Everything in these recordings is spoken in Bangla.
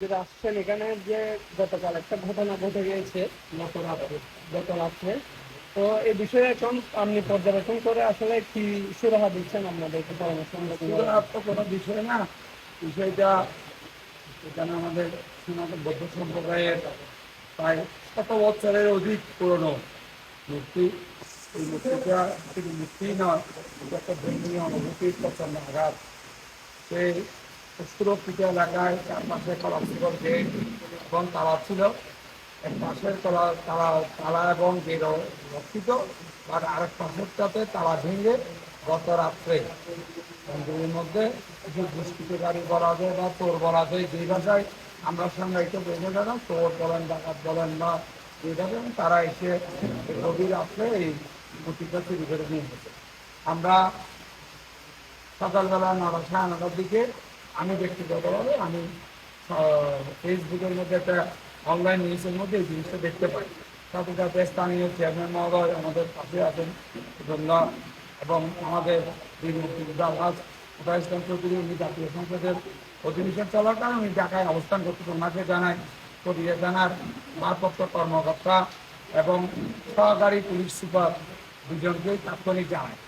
যেটা আসছেন এখানে যে গতকাল একটা ঘটনা ঘটে গিয়েছে গত রাত্রে গত রাত্রে তো এই বিষয়ে এখন আপনি পর্যবেক্ষণ করে আসলে কি সুরাহা দিচ্ছেন আপনাদেরকে পরামর্শ সুরাহার তো কোনো বিষয় না। বিষয়টা এখানে আমাদের সনাতন বৌদ্ধ সম্প্রদায়ের প্রায় শত বছরের অধিক পুরনো মূর্তি। এই মূর্তিটা শুধু মূর্তি নয় একটা ধর্মীয় অনুভূতির প্রচণ্ড আঘাত। সেই সুরক্ষিত এলাকায় চারপাশে কলাপসিকর গেট এবং তালা ছিল, এক পাশের তলা তালা তালা এবং গেট রক্ষিত আর আরেক পাশেরটাতে তালা ভেঙে গত রাত্রে মন্দিরের মধ্যে কিছু দুষ্কৃতকারী বলা যায় বা তোর বলা যায় যেই ভাষায় আমরা সংজ্ঞায়িত বোঝা যায় না, চোর বলেন, ডাকাত বলেন বা এইভাবে তারা এসে গভীর রাত্রে এই মূর্তিটা চুরি করে নিয়ে গেছে আমরা সকালবেলা নটা সাড়ে নটার দিকে আমি ব্যক্তিগতভাবে আমি ফেসবুকের মধ্যে একটা অনলাইন নিউজের মধ্যে এই জিনিসটা দেখতে পাই। সাথে সাথে স্থানীয় চেয়ারম্যান মহোদয় আমাদের পাশে আছেন ধন্যবাদ এবং আমাদের চৌধুরী, উনি জাতীয় সংসদের অধিবেশন চলাকালীন উনি ঢাকায় অবস্থান করতে ওনাকে জানাই করিয়ে জানার ভারপ্রাপ্ত কর্মকর্তা এবং সহকারী পুলিশ সুপার দুজনকে তাৎক্ষণিক জানায়।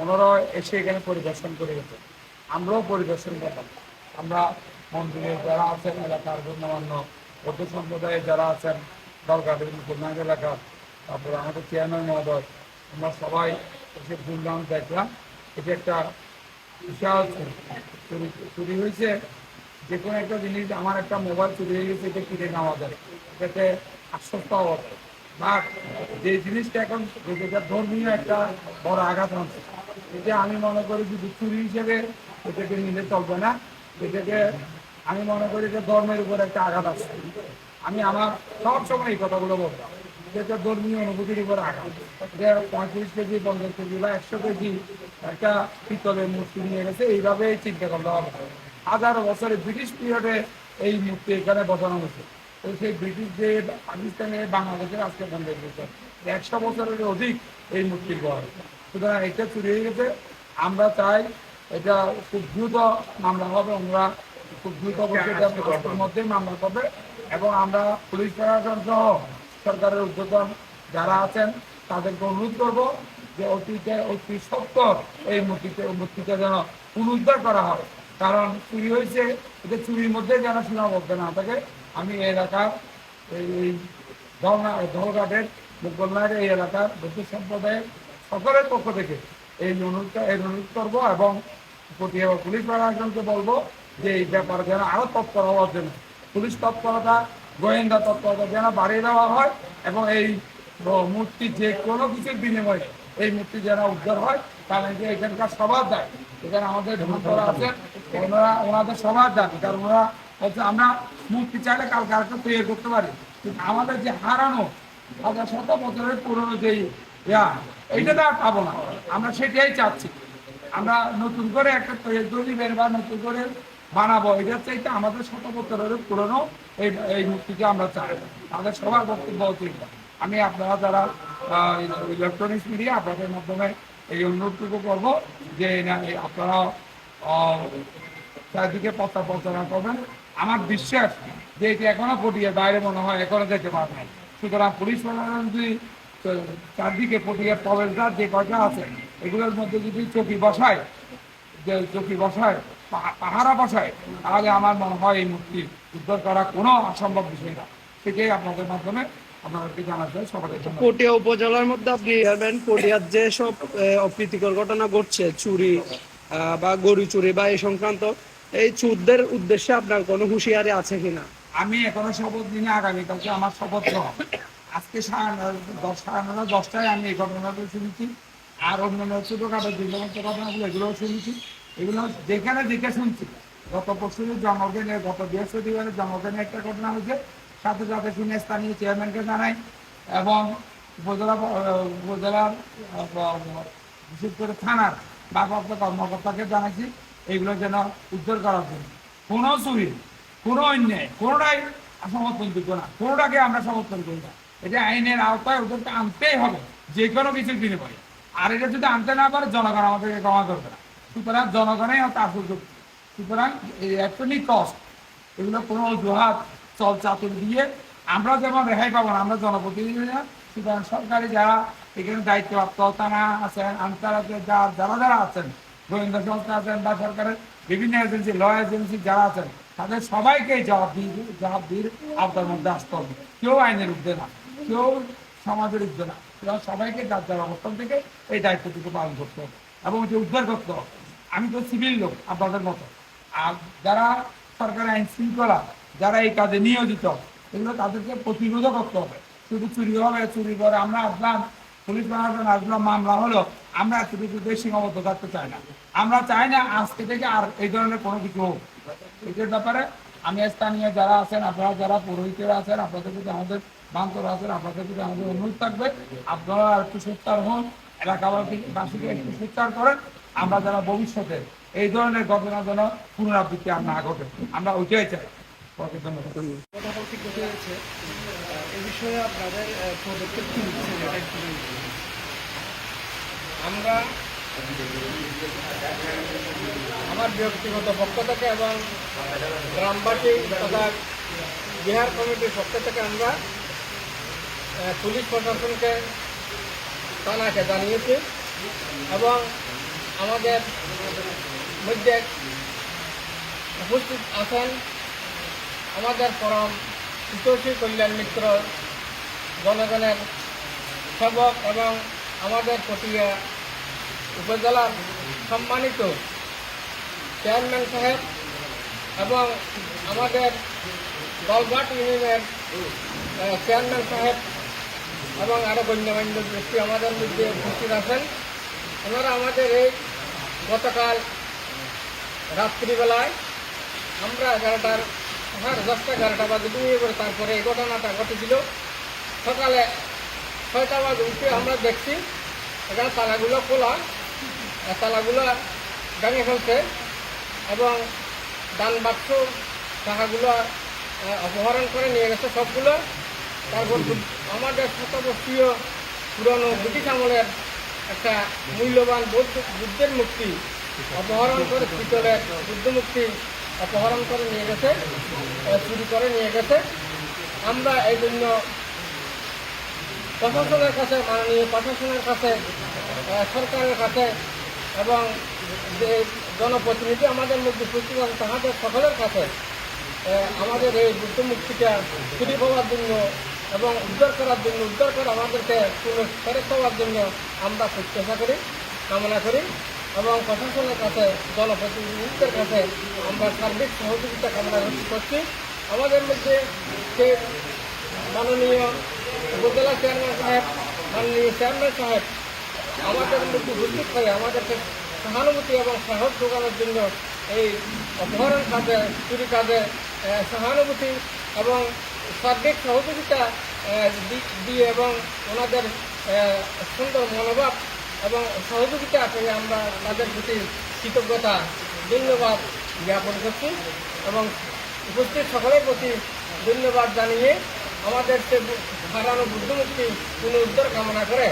ওনারা এসে এখানে পরিদর্শন করে গেছে আমরাও পরিদর্শন করলাম। আমরা মন্দিরে যারা আছেন এলাকার গণ্যমান্য বৌদ্ধ সম্প্রদায়ে যারা আছেন, দরগাটের মুসলমান এলাকার, তারপরে আমাদের চেয়ারম্যান মহোদয়, আমরা সবাই এসে ঘুরলাম দেখলাম। এটা একটা বিশাল চুরি চুরি হয়েছে যে কোনো একটা জিনিস, আমার একটা মোবাইল চুরি হয়ে গেছে, এটা কিনে নেওয়া যায়। এটাতে আশ্বস্ত হওয়া যায়। যে জিনিসটা এখন যেটা ধর্মীয় একটা বড় আঘাত হচ্ছে এটা আমি মনে করি যদি চুরি হিসেবে এটাকে নিলে চলবে না। এটাকে আমি মনে করি যে ধর্মের উপর একটা আঘাত আছে। আমি আমার সব সময় এই কথাগুলো বলতাম যেটা ধর্মীয় অনুভূতির উপর আঘাত। যে পঁয়ত্রিশ কেজি, পঞ্চাশ কেজি বা একশো কেজি একটা পিতলের মূর্তি নিয়ে গেছে এইভাবে চিন্তা করতে হবে। হাজারো বছরে ব্রিটিশ পিরিয়ডে এই মূর্তি এখানে বসানো হয়েছে। তো সেই ব্রিটিশ যে পাকিস্তানে বাংলাদেশের আজকে বন্ধ হয়েছে একশো বছরের অধিক এই মূর্তির বয়স সুতরাং এটা চুরি হয়ে গেছে। আমরা চাই এটা খুব দ্রুত মামলা হবে, আমরা খুব দ্রুত মধ্যেই মামলা হবে। এবং আমরা পুলিশ প্রশাসন সহ সরকারের উদ্যোতন যারা আছেন, তাদেরকে অনুরোধ করব যে অতীতে অতি সত্তর এই মূর্তিতে মূর্তিটা যেন পুনরুদ্ধার করা হয়। কারণ চুরি হয়েছে, এটা চুরির মধ্যে যেন সীমাবদ্ধ না থাকে। আমি এলাকার এই দলনা দলঘাটের এই এলাকার বৌদ্ধ সম্প্রদায়ের সকলের পক্ষ থেকে এই অনুরোধটা এই অনুরোধ করব এবং পুলিশ প্রশাসনকে বলব যে এই ব্যাপারে যেন আরও তৎপর হওয়ার জন্য। পুলিশ তৎপরতা, গোয়েন্দা তৎপরতা যেন বাড়িয়ে দেওয়া হয় এবং এই মূর্তি যে কোনো কিছুর বিনিময়ে এই মূর্তি যেন উদ্ধার হয় কারণ যে এখানকার সবার দায় এখানে আমাদের ধর্মতলা আছেন, ওনারা ওনাদের সবার দাবি কারণ ওনারা হচ্ছে আমরা মূর্তি চাইলে কালকে আরেকটা তৈরি করতে পারি। কিন্তু আমাদের যে হারানো হাজার শত বছরের পুরনো যেই এইটা তো আর না। আমরা সেটাই চাচ্ছি। আমরা নতুন করে একটা তৈরি বের বা নতুন করে বানাবো এটা চাইতে আমাদের শত বছরের পুরনো এই এই মূর্তিকে আমরা চাই। তাদের সবার বক্তব্য উচিত আমি আপনারা যারা ইলেকট্রনিক্স মিডিয়া আপনাদের মাধ্যমে এই অনুরোধটুকু করব যে আপনারা চারদিকে পথা প্রচারণা করবেন। আমার বিশ্বাস যে এটি এখনও পটিয়ে বাইরে মনে হয় এখনও যেতে পারবে না। সুতরাং পুলিশ প্রশাসন যদি চারদিকে পটিয়ে প্রবেশদ্বার যে কয়টা আছে এগুলোর মধ্যে যদি চকি বসায় যে চকি বসায় পাহারা বসায় তাহলে আমার মনে হয় এই মূর্তি উদ্ধার করা কোনো অসম্ভব বিষয় না। সেটাই আপনাদের মাধ্যমে পটিয়া উপজেলার মধ্যে আপনি যাবেন পটিয়ার যে সব অপ্রীতিকর ঘটনা ঘটছে চুরি আহ, বা গরু চুরি বা এই সংক্রান্ত এই চুরদের উদ্দেশ্যে আপনার কোনো হুঁশিয়ারি আছে কিনা? আমি এখনও শপথ দিনে আগামীকালকে আমার শপথ আজকে সাড়ে দশটায় আমি এই ঘটনাগুলো শুনেছি। আর অন্যান্য ছোটোখাটো সমস্ত ঘটনাগুলো এগুলোও শুনেছি। এগুলো যেখানে দেখে শুনছি, গত পরশু জন্মদিনে গত বৃহস্পতিবারের জন্মদিনে একটা ঘটনা হয়েছে। সাথে সাথে শুনে স্থানীয় চেয়ারম্যানকে জানাই এবং উপজেলা, উপজেলার বিশেষ করে থানার ভারপ্রাপ্ত কর্মকর্তাকে জানাইছি, এগুলো যেন উদ্ধার করার জন্য। কোনো চুরি, কোনো অন্যায়, কোনোটাই সমর্থনযোগ্য না। কোনোটাকে আমরা সমর্থন করি না। এটা আইনের আওতায় ওদেরকে আনতেই হবে, যে কোনো কিছুর বিনিময়ে আর এটা যদি আনতে না পারে, জনগণ আমাদেরকে ক্ষমা করবে না। সুতরাং জনগণই হচ্ছে আসল যুক্তি। সুতরাং ইলেকট্রনিক কস্ট এগুলো কোনো অজুহাত, চল চাতুর দিয়ে আমরা যেমন রেহাই পাবো না, আমরা জনপ্রতিনিধিরা সুতরাং সরকারি যারা এখানে দায়িত্বপ্রাপ্ত, তারা আছেন আন্তর্জাতিক যারা যারা আছেন, গোয়েন্দা সংস্থা আছেন বা সরকারের বিভিন্ন এজেন্সি ল এজেন্সি যারা আছেন, তাদের সবাইকে জবাব দিয়ে জবাব দিয়ে আওতার মধ্যে আসতে হবে। কেউ আইনের ঊর্ধ্বে না। কেউ সমাজের ঊর্ধ্বে না। সবাইকে যার যার অবস্থান থেকে এই দায়িত্বটুকু পালন করতে হবে এবং এটি উদ্ধার করতে হবে। আমি তো সিভিল লোক, আপনাদের মতো। আর যারা সরকারি আইন শৃঙ্খলা, যারা এই কাজে নিয়োজিত, এগুলো তাদেরকে প্রতিরোধ করতে হবে। শুধু চুরি হবে, চুরি করে আমরা আসলাম পুলিশ প্রশাসন আসলাম মামলা হলো, আমরা এতটুকু সীমাবদ্ধ থাকতে চাই না। আমরা চাই না আজকে থেকে আর এই ধরনের কোনো কিছু হোক। এটার ব্যাপারে আমি স্থানীয় যারা আছেন, আপনারা যারা পুরোহিতরা আছেন, আপনাদের প্রতি আমাদের বান্তর আছেন আপনাদের প্রতি আমাদের অনুরোধ থাকবে। আপনারা একটু সোচ্চার হন, এলাকাবাসীকে একটু সোচ্চার করেন। আমরা যারা ভবিষ্যতে এই ধরনের ঘটনা যেন পুনরাবৃত্তি আর না ঘটে। আমরা ওইটাই চাই। আমরা আমার ব্যক্তিগত পক্ষ থেকে এবং গ্রামবাসী তথা বিহার কমিটির পক্ষ থেকে আমরা পুলিশ প্রশাসনকে থানাকে জানিয়েছি এবং আমাদের মধ্যে উপস্থিত আছেন আমাদের পরম হিতৈষী কল্যাণ মিত্র জনগণের সেবক এবং আমাদের পটিয়া উপজেলার সম্মানিত চেয়ারম্যান সাহেব এবং আমাদের দলঘাট ইউনিয়নের চেয়ারম্যান সাহেব এবং আরও গণ্যমান্য ব্যক্তি আমাদের মধ্যে উপস্থিত আছেন। ওনারা আমাদের এই গতকাল রাত্রিবেলায় আমরা এগারোটার হ্যাঁ দশটা এগারোটা বাজে ঘুমিয়ে পড়ে তারপরে এই ঘটনাটা ঘটেছিল। সকালে ছয়টা বাজে উঠে আমরা দেখছি, এখানে তালাগুলো খোলা। তালাগুলো ভেঙে ফেলছে এবং দান বাক্স টাকাগুলো অপহরণ করে নিয়ে গেছে সবগুলো। তারপর আমাদের শতবর্ষীয় পুরনো ব্রিটিশ আমলের একটা মূল্যবান বৌদ্ধ বুদ্ধের মুক্তি অপহরণ করে পিতলের বুদ্ধ মূর্তি অপহরণ করে নিয়ে গেছে চুরি করে নিয়ে গেছে। আমরা এই জন্য প্রশাসনের কাছে, মাননীয় প্রশাসনের কাছে সরকারের কাছে এবং যে জনপ্রতিনিধি আমাদের মধ্যে আছে তাহাদের সকলের কাছে আমাদের এই বুদ্ধ মুক্তিটা ফিরে পাওয়ার জন্য এবং উদ্ধার করার জন্য, উদ্ধার করে আমাদেরকে পুনঃ ফেরত পাওয়ার জন্য আমরা প্রত্যাশা করি, কামনা করি এবং প্রশাসনের কাছে, জনপ্রতিনিধিদের কাছে আমরা সার্বিক সহযোগিতা কামনা করছি। আমাদের মধ্যে যে মাননীয় উপজেলা চেয়ারম্যান সাহেব, মাননীয় চেয়ারম্যান সাহেব আমাদের মধ্যে উপস্থিত হয়ে আমাদেরকে সহানুভূতি এবং সাহস যোগানোর জন্য এই অপহরণ কাজে, চুরি কাজে সহানুভূতি এবং সার্বিক সহযোগিতা দিয়ে এবং ওনাদের সুন্দর মনোভাব এবং সহযোগিতা পেয়ে আমরা তাদের প্রতি কৃতজ্ঞতা, ধন্যবাদ জ্ঞাপন করছি এবং উপস্থিত সকলের প্রতি ধন্যবাদ জানিয়ে আমাদের সে হারানো বুদ্ধমুক্তি পুনরুদ্ধার কামনা করে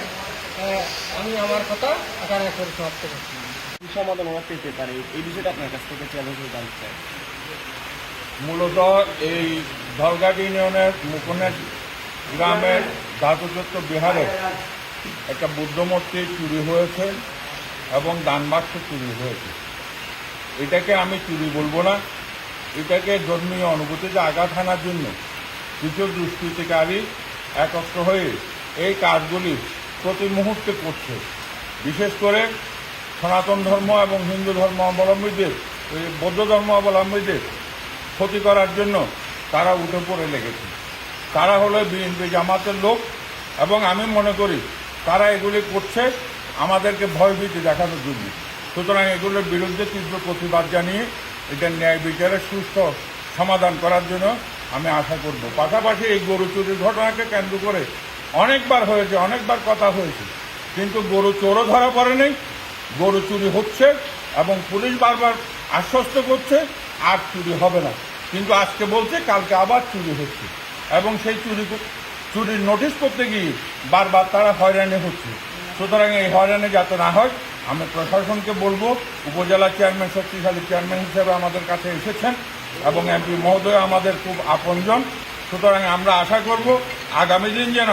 আমি আমার কথা এখানে পরিসমাপ্ত করছি। কি সমাধান ওরা পেতে পারে? এই বিষয়টা আপনার কাছ থেকে চ্যালেঞ্জ হয়ে জানতে চাই মূলত এই ধলঘাট ইউনিয়নের মুকুনের গ্রামের ধাতুযুক্ত বিহারে একটা বুদ্ধ মূর্তি চুরি হয়েছে এবং দানবাক্স চুরি হয়েছে। এটাকে আমি চুরি বলব না। এটাকে ধর্মীয় অনুভূতিতে আঘাত হানার জন্য কিছু দুষ্কৃতিকারী একত্র হয়ে এই কাজগুলি প্রতি মুহূর্তে করছে। বিশেষ করে সনাতন ধর্ম এবং হিন্দু ধর্ম অবলম্বীদের বৌদ্ধ ধর্ম অবলম্বীদের ক্ষতি করার জন্য তারা উঠে পড়ে লেগেছে। তারা হলো বিএনপি জামাতের লোক এবং আমি মনে করি তারা এগুলি করছে, আমাদেরকে ভয়ভীতি দেখানোর জন্য। সুতরাং এগুলোর বিরুদ্ধে তীব্র প্রতিবাদ জানিয়ে এটা ন্যায় বিচারের সুস্থ সমাধান করার জন্য আমি আশা করব। পাশাপাশি এই গরু চুরির ঘটনাকে কেন্দ্র করে অনেকবার হয়েছে, অনেকবার কথা হয়েছে। কিন্তু গরু চোরও ধরা পড়ে নেই গরু চুরি হচ্ছে এবং পুলিশ বারবার আশ্বস্ত করছে, আর চুরি হবে না। কিন্তু আজকে বলছে, কালকে আবার চুরি হচ্ছে। এবং সেই চুরি চুরির নোটিশ করতে গিয়ে বারবার তারা হয়রানি হচ্ছে। সুতরাং এই হয়রানি যাতে না হয় আমি প্রশাসনকে বলব, উপজেলা চেয়ারম্যান, শক্তিশালী চেয়ারম্যান হিসেবে আমাদের কাছে এসেছেন এবং এমপি মহোদয় আমাদের খুব আপনজন। সুতরাং আমরা আশা করব, আগামী দিন যেন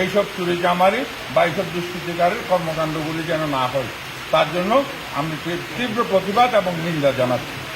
এইসব চুরি চামারি বা এইসব দুষ্কৃতিকারের কর্মকাণ্ডগুলি যেন না হয়। তার জন্য আমি তীব্র প্রতিবাদ এবং নিন্দা জানাচ্ছি।